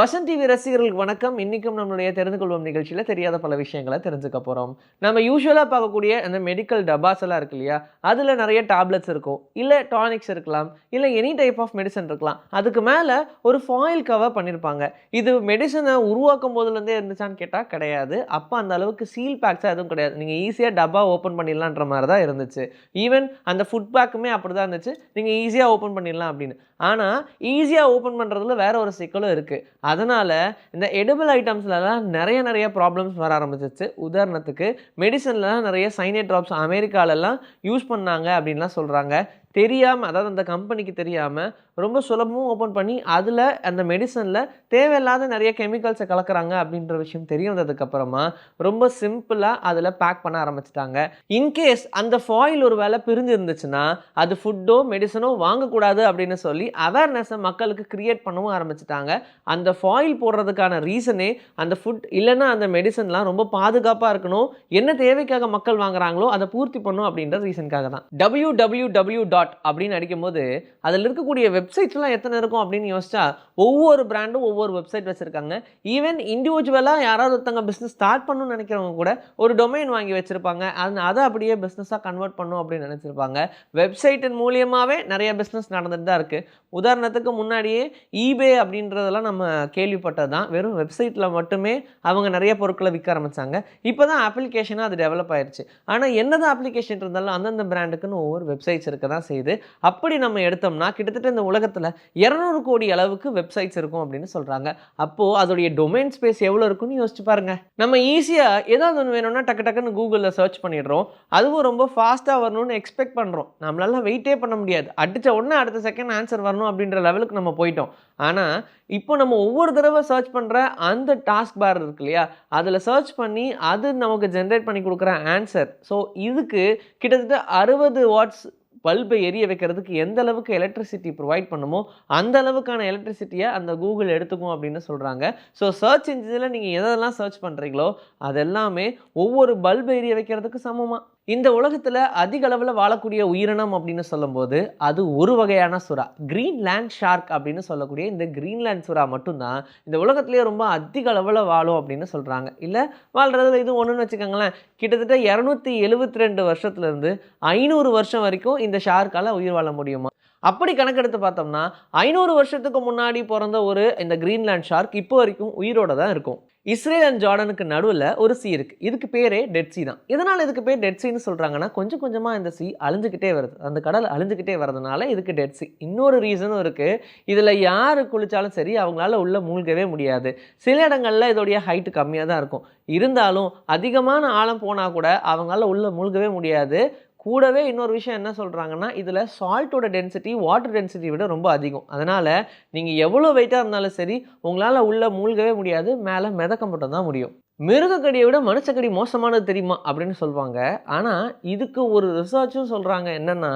Vasanth TV ரசிகர்களுக்கு வணக்கம். இன்னைக்கும் நம்மளுடைய தெரிந்து கொள்வோம் நிகழ்ச்சியில் தெரியாத பல விஷயங்களை தெரிஞ்சுக்க போகிறோம் நம்ம யூஸ்வலாக பார்க்கக்கூடிய அந்த மெடிக்கல் டப்பாஸ் எல்லாம் இருக்கு இல்லையா? அதில் நிறைய டேப்லெட்ஸ் இருக்கும். இல்லை டானிக்ஸ் இருக்கலாம். இல்லை எனி டைப் ஆஃப் மெடிசன் இருக்கலாம். அதுக்கு மேலே ஒரு ஃபாயில் கவர் பண்ணியிருப்பாங்க இது மெடிசனை உருவாக்கும் போதுலேருந்தே இருந்துச்சான்னு கேட்டால் கிடையாது. அப்போ அந்த அளவுக்கு சீல் பேக்ஸாக எதுவும் கிடையாது. நீங்கள் ஈஸியாக டப்பா ஓப்பன் பண்ணிடலான்ற மாதிரி தான் இருந்துச்சு. ஈவன் அந்த ஃபுட் பேக்குமே அப்படி தான் இருந்துச்சு. நீங்கள் ஈஸியாக ஓப்பன் பண்ணிடலாம் அப்படின்னு. ஆனால் ஈஸியாக ஓப்பன் பண்ணுறதுல வேற ஒரு சிக்கலும் இருக்குது அதனால் இந்த எடிபிள் ஐட்டம்ஸ்லலாம் நிறைய நிறைய ப்ராப்ளம்ஸ் வர ஆரம்பிச்சிச்சு உதாரணத்துக்கு மெடிசன்லலாம் நிறைய சைனேட் ட்ராப்ஸ் அமெரிக்காலெல்லாம் யூஸ் பண்ணாங்க அப்படின்லாம் சொல்கிறாங்க தெரியாமல் அதாவது அந்த கம்பெனிக்கு தெரியாமல் ரொம்ப சுலபமும் ஓப்பன் பண்ணி அதில் அந்த மெடிசனில் தேவையில்லாத நிறைய கெமிக்கல்ஸை கலக்குறாங்க அப்படின்ற விஷயம் தெரிய வந்ததுக்கப்புறமா ரொம்ப சிம்பிளாக அதில் பேக் பண்ண ஆரம்பிச்சிட்டாங்க. இன்கேஸ் அந்த ஃபாயில் ஒரு வேலை பிரிஞ்சு இருந்துச்சுன்னா அது ஃபுட்டோ மெடிசனோ வாங்கக்கூடாது அப்படின்னு சொல்லி அவேர்னஸை மக்களுக்கு க்ரியேட் பண்ணவும் ஆரம்பிச்சிட்டாங்க. அந்த ஃபாயில் போடுறதுக்கான ரீசனே அந்த ஃபுட் இல்லைன்னா அந்த மெடிசன்லாம் ரொம்ப பாதுகாப்பாக இருக்கணும். என்ன தேவைக்காக மக்கள் வாங்குறாங்களோ அதை பூர்த்தி பண்ணும் அப்படின்ற ரீசனுக்காக தான். டபிள்யூ டபிள்யூ டபிள்யூ டாட் அப்படின்னு அடிக்கும்போது அதில் இருக்கக்கூடிய வெப்சைட்ஸ்லாம் எத்தனை இருக்கும் அப்படின்னு யோசிச்சா ஒவ்வொரு பிராண்டும் ஒவ்வொரு வெப்சைட் வச்சுருக்காங்க. ஈவன் இண்டிவிஜுவலாக யாராவது ஒருத்தங்க பிஸ்னஸ் ஸ்டார்ட் பண்ணணும்னு நினைக்கிறவங்க கூட ஒரு டொமைன் வாங்கி வச்சுருப்பாங்க. அது அதை அப்படியே பிஸ்னஸாக கன்வெர்ட் பண்ணும் அப்படின்னு நினச்சிருப்பாங்க. வெப்சைட்டின் மூலியமாகவே நிறைய பிஸ்னஸ் நடந்துட்டு தான் இருக்குது உதாரணத்துக்கு முன்னாடியே ஈபே அப்படின்றதெல்லாம் நம்ம கேள்விப்பட்டது தான். வெறும் வெப்சைட்டில் மட்டுமே அவங்க நிறைய பொருட்களை விற்க ஆரம்பித்தாங்க இப்போ தான் அப்ளிகேஷனாக அது டெவலப் ஆயிடுச்சு ஆனால் என்னதான் அப்ளிகேஷன் இருந்தாலும் அந்தந்த பிராண்டுக்குன்னு ஒவ்வொரு வெப்சைட்ஸ் இருக்க தான் செய்யுது அப்படி நம்ம எடுத்தோம்னா கிட்டத்தட்ட இந்த உலகத்தில் இரநூறு கோடி அளவுக்கு வெப்சைட்ஸ் இருக்கும் அப்படின்னு சொல்கிறாங்க அப்போது அதோடைய டொமைன் ஸ்பேஸ் எவ்வளோ இருக்குன்னு யோசிச்சு பாருங்க. நம்ம ஈஸியாக ஏதாவது ஒன்று வேணும்னா டக்கு டக்குன்னு கூகுளில் சர்ச் பண்ணிடுறோம். அதுவும் ரொம்ப ஃபாஸ்ட்டாக வரணும்னு எக்ஸ்பெக்ட் பண்ணுறோம் நம்மளால வெயிட்டே பண்ண முடியாது. அடித்த உடனே அடுத்த செகண்ட் ஆன்சர் வரணும் அப்படின்ற லெவலுக்கு நம்ம போயிட்டோம். ஆனால் இப்போ நம்ம ஒவ்வொரு தடவை சர்ச் பண்ணுற அந்த டாஸ்க் பார் இருக்கு இல்லையா? அதில் சர்ச் பண்ணி அது நமக்கு ஜென்ரேட் பண்ணி கொடுக்குற ஆன்சர் ஸோ இதுக்கு கிட்டத்தட்ட அறுபது வாட்ஸ் பல்பை எரிய வைக்கிறதுக்கு எந்த அளவுக்கு எலக்ட்ரிசிட்டி ப்ரொவைட் பண்ணுமோ அந்த அளவுக்கான எலக்ட்ரிசிட்டியை அந்த கூகுள் எடுத்துக்கும் அப்படின்னு சொல்கிறாங்க ஸோ சர்ச் இன்ஜினில் நீங்கள் எதெல்லாம் சர்ச் பண்ணுறீங்களோ அதெல்லாமே ஒவ்வொரு பல்பை எரிய வைக்கிறதுக்கு சமமாக இந்த உலகத்தில் அதிக அளவில் வாழக்கூடிய உயிரினம் அப்படின்னு சொல்லும்போது அது ஒரு வகையான சுறா. கிரீன்லேண்ட் ஷார்க் அப்படின்னு சொல்லக்கூடிய இந்த கிரீன்லேண்ட் சுறா மட்டும்தான் இந்த உலகத்திலேயே ரொம்ப அதிக அளவில் வாழும் அப்படின்னு சொல்கிறாங்க இல்லை வாழ்கிறதுல இது ஒன்றுன்னு வச்சுக்கோங்களேன். கிட்டத்தட்ட இரநூத்தி எழுபத்தி ரெண்டு வருஷத்துலேருந்து ஐநூறு வருஷம் வரைக்கும் இந்த ஷார்க்கால் உயிர் வாழ முடியுமா? அப்படி கணக்கெடுத்து பார்த்தோம்னா ஐநூறு வருஷத்துக்கு முன்னாடி பிறந்த ஒரு இந்த கிரீன்லாண்ட் ஷார்க் இப்போ வரைக்கும் உயிரோட தான் இருக்கும். இஸ்ரேல் அண்ட் ஜார்டனுக்கு நடுவில் ஒரு சி இருக்குது இதுக்கு பேரே டெட் சி தான். இதனால் இதுக்கு பேர் டெட் சின்னு சொல்கிறாங்கன்னா கொஞ்சம் கொஞ்சமாக இந்த சி அழிஞ்சுக்கிட்டே வருது. அந்த கடல் அழிஞ்சுக்கிட்டே வரதுனால இதுக்கு டெட் சி. இன்னொரு ரீசனும் இருக்குது இதில் யார் குளித்தாலும் சரி அவங்களால உள்ளே மூழ்கவே முடியாது. சில இடங்களில் இதோடைய ஹைட்டு கம்மியாக தான் இருக்கும். இருந்தாலும் அதிகமான ஆழம் போனால் கூட அவங்களால உள்ளே மூழ்கவே முடியாது. கூடவே இன்னொரு விஷயம் என்ன சொல்கிறாங்கன்னா இதில் சால்ட்டோட டென்சிட்டி வாட்டர் டென்சிட்டி விட ரொம்ப அதிகம். அதனால் நீங்கள் எவ்வளோ வெயிட்டாக இருந்தாலும் சரி உங்களால் உள்ளே மூழ்கவே முடியாது மேலே மிதக்க மட்டும் தான் முடியும். மிருகக்கடியை விட மனுஷக்கடி மோசமானது தெரியுமா? அப்படின்னு சொல்லுவாங்க ஆனால் இதுக்கு ஒரு ரிசர்ச்சும் சொல்கிறாங்க என்னென்னா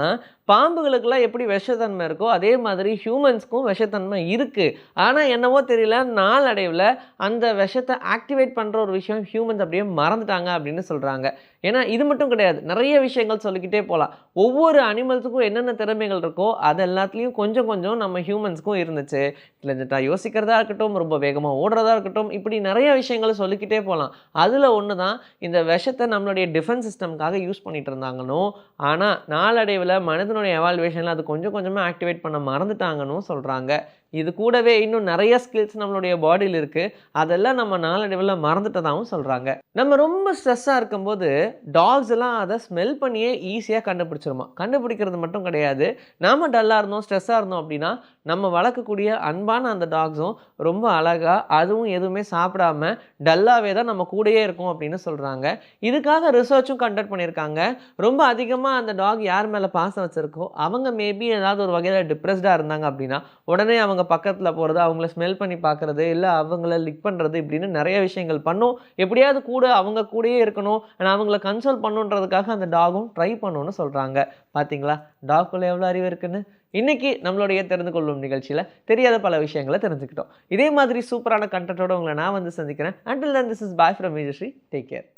பாம்புகளுக்கெல்லாம் எப்படி விஷத்தன்மை இருக்கோ அதே மாதிரி ஹியூமன்ஸ்க்கும் விஷத்தன்மை இருக்குது ஆனால் என்னவோ தெரியல நாளடைவில் அந்த விஷத்தை ஆக்டிவேட் பண்ணுற ஒரு விஷயம் ஹியூமன்ஸ் அப்படியே மறந்துட்டாங்க அப்படின்னு சொல்கிறாங்க ஏன்னா இது மட்டும் கிடையாது. நிறைய விஷயங்கள் சொல்லிக்கிட்டே போகலாம் ஒவ்வொரு அனிமல்ஸுக்கும் என்னென்ன திறமைகள் இருக்கோ அது எல்லாத்துலேயும் கொஞ்சம் கொஞ்சம் நம்ம ஹியூமன்ஸ்க்கும் இருந்துச்சு. இல்லை யோசிக்கிறதா இருக்கட்டும் ரொம்ப வேகமாக ஓடுறதா இருக்கட்டும் இப்படி நிறைய விஷயங்களை சொல்லிக்கிட்டே போகலாம் அதில் ஒன்று தான் இந்த விஷத்தை நம்மளுடைய டிஃபென்ஸ் சிஸ்டம்காக யூஸ் பண்ணிகிட்டு இருந்தாங்கன்னு ஆனால் நாளடைவில் மனிதனுடைய எவால்வேஷனில் அது கொஞ்சம் கொஞ்சமாக ஆக்டிவேட் பண்ண மறந்துட்டாங்கன்னு சொல்கிறாங்க இது கூடவே இன்னும் நிறைய ஸ்கில்ஸ் நம்மளுடைய பாடியில் இருக்குது அதெல்லாம் நம்ம நாளடைவில் மறந்துட்டதாகவும் சொல்கிறாங்க நம்ம ரொம்ப ஸ்ட்ரெஸ்ஸாக இருக்கும்போது டாக்ஸ் எல்லாம் அதை ஸ்மெல் பண்ணியே ஈஸியாக கண்டுபிடிச்சிருமா. கண்டுபிடிக்கிறது மட்டும் கிடையாது. நாம் டல்லாக இருந்தோம் ஸ்ட்ரெஸ்ஸாக இருந்தோம் அப்படின்னா நம்ம வளர்க்கக்கூடிய அன்பான அந்த டாக்ஸும் ரொம்ப அழகாக அதுவும் எதுவுமே சாப்பிடாம டல்லாகவே தான் நம்ம கூடயே இருக்கும் அப்படின்னு சொல்கிறாங்க இதுக்காக ரிசர்ச்சும் கண்டக்ட் பண்ணியிருக்காங்க. ரொம்ப அதிகமாக அந்த டாக் யார் மேலே பாசம் வச்சுருக்கோ அவங்க மேபி ஏதாவது ஒரு வகையில் டிப்ரெஸ்டாக இருந்தாங்க அப்படின்னா உடனே அவங்க பக்கத்தில் போகிறது அவங்கள ஸ்மெல் பண்ணி பார்க்குறது இல்லை அவங்கள லிக் பண்ணுறது இப்படின்னு நிறைய விஷயங்கள் பண்ணும். எப்படியாவது கூட அவங்க கூடயே இருக்கணும். ஆனால் அவங்கள கன்சோல் பண்ணுன்றதுக்காக அந்த டாகும் ட்ரை பண்ணணும்னு சொல்கிறாங்க பார்த்தீங்களா டாக்குள்ள எவ்வளோ அறிவு இருக்குன்னு? இன்னைக்கு நம்மளுடைய தெரிந்து கொள்ளும் நிகழ்ச்சியில் தெரியாத பல விஷயங்களை தெரிஞ்சுக்கிட்டோம். இதே மாதிரி சூப்பரான கண்டென்ட்டோட உங்களை நான் வந்து சந்திக்கிறேன். Until then this is bye from Vijayasree take care